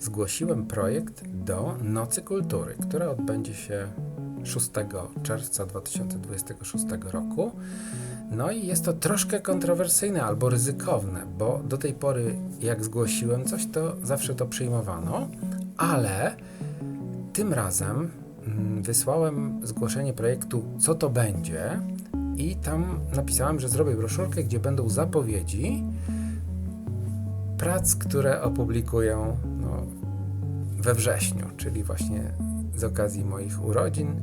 zgłosiłem projekt do Nocy Kultury, która odbędzie się 6 czerwca 2026 roku. No i jest to troszkę kontrowersyjne albo ryzykowne, bo do tej pory jak zgłosiłem coś, to zawsze to przyjmowano, ale tym razem mm, wysłałem zgłoszenie projektu Co to będzie i tam napisałem, że zrobię broszurkę, gdzie będą zapowiedzi prac, które opublikuję no, we wrześniu, czyli właśnie z okazji moich urodzin,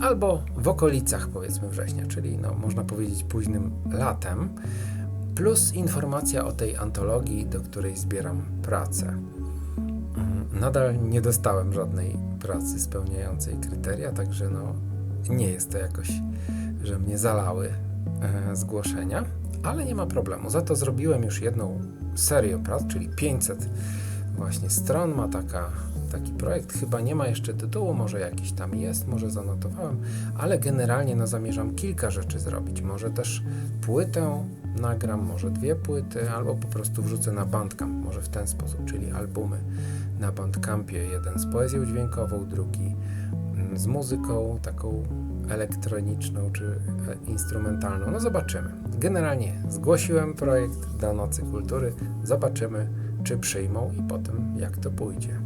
albo w okolicach powiedzmy września, czyli no, można powiedzieć późnym latem, plus informacja o tej antologii, do której zbieram pracę. Mm, Nadal nie dostałem żadnej pracy spełniającej kryteria, także no, nie jest to jakoś, że mnie zalały e, zgłoszenia, ale nie ma problemu. Za to zrobiłem już jedną serię prac, czyli 500 właśnie stron ma taka, taki projekt. Chyba nie ma jeszcze tytułu, może jakiś tam jest, może zanotowałem, ale generalnie no, zamierzam kilka rzeczy zrobić. Może też płytę nagram, może dwie płyty, albo po prostu wrzucę na Bandcamp, może w ten sposób, czyli albumy na Bandcampie, jeden z poezją dźwiękową, drugi z muzyką taką elektroniczną czy e, instrumentalną. No zobaczymy. Generalnie zgłosiłem projekt do Nocy Kultury. Zobaczymy, czy przyjmą i potem jak to pójdzie.